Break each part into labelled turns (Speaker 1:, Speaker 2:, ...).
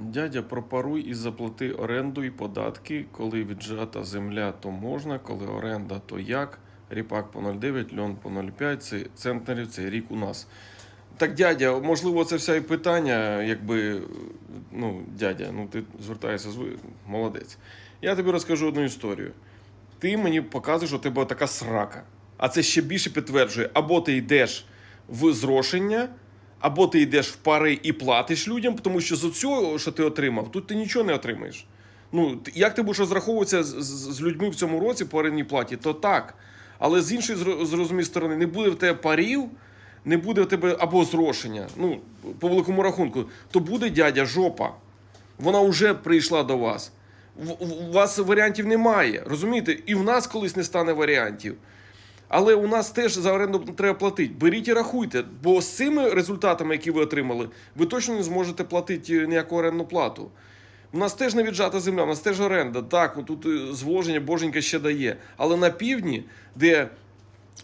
Speaker 1: Дядя, пропаруй і заплати оренду і податки. Коли віджата земля, то можна, коли оренда, то як. Ріпак по 0,9, льон по 0,5, це центнерів, цей рік у нас. Так, дядя, можливо, це все і питання, якби, ну, дядя, ну ти звертаєшся, зви- молодець. Я тобі розкажу одну історію. Ти мені показуєш, що у тебе така срака. А це ще більше підтверджує, або ти йдеш в зрошення, або ти йдеш в пари і платиш людям, тому що з цього, що ти отримав, тут ти нічого не отримаєш. Ну, як ти будеш розраховуватися з, з, людьми в цьому році по орендній платі, то так. Але з іншої зро- зрозумій сторони, не буде в тебе парів, не буде в тебе або зрошення, ну, по великому рахунку, то буде дядя жопа. Вона вже прийшла до вас. У вас варіантів немає. Розумієте? І в нас колись не стане варіантів. Але у нас теж за оренду треба платити. Беріть і рахуйте, бо з цими результатами, які ви отримали, ви точно не зможете платити ніяку орендну плату. У нас теж не віджата земля, у нас теж оренда. Так, тут е, зволоження боженька ще дає. Але на півдні, де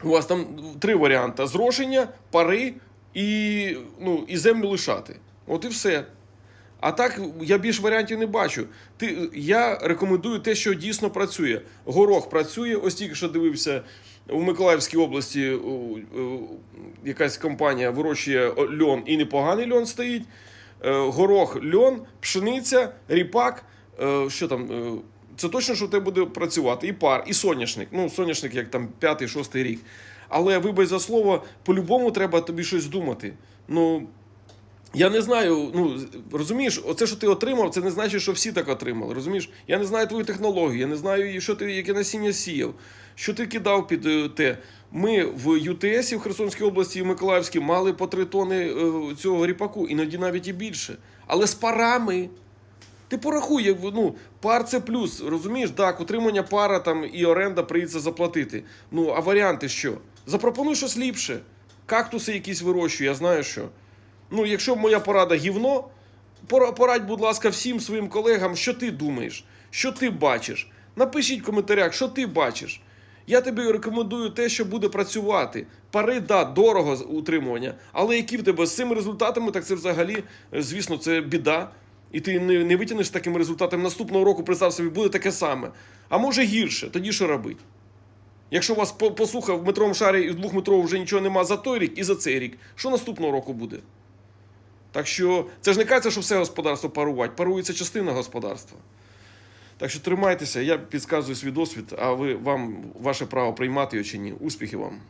Speaker 1: у вас там три варіанти: зрошення, пари і, ну, і землю лишати. От і все. А так я більш варіантів не бачу. Ти, я рекомендую те, що дійсно працює. Горох працює. Ось тільки що дивився у Миколаївській області якась компанія вирощує льон і непоганий льон стоїть. Е, Горох, льон, пшениця, ріпак. Е, Що там? е, Це точно, що в тебе буде працювати. І пар, і соняшник. Ну, соняшник, як там п'ятий, шостий рік. Але вибач за слово, по-любому треба тобі щось думати. Ну, я не знаю, ну розумієш, оце, що ти отримав, це не значить, що всі так отримали. Розумієш? Я не знаю твою технологію, я не знаю, що ти, яке насіння сіяв, що ти кидав під е, те. Ми в ЮТС в Херсонській області і Миколаївській мали по три тони е, цього ріпаку, іноді навіть і більше. Але з парами. Ти порахуй, ну, пар це плюс, розумієш? Так, утримання пара там і оренда прийдеться заплатити. Ну, а варіанти що? Запропонуй щось ліпше. Кактуси якісь вирощую, я знаю що. Ну, якщо моя порада гівно, порадь, будь ласка, всім своїм колегам, що ти думаєш, що ти бачиш. Напишіть в коментарях, що ти бачиш. Я тобі рекомендую те, що буде працювати. Пари, да, дорого утримування, але які в тебе з цими результатами, так це взагалі, е, звісно, це біда. І ти не, не витягнеш таким результатом наступного року, представ собі, буде таке саме. А може гірше, тоді що робити? Якщо вас по- послухав в метровому шарі і в двохметровому вже нічого нема за той рік і за цей рік, що наступного року буде? Так що це ж не кажеться, що все господарство парувати, парується частина господарства. Так що тримайтеся, я підказую свій досвід, а ви вам ваше право приймати його чи ні. Успіхів вам!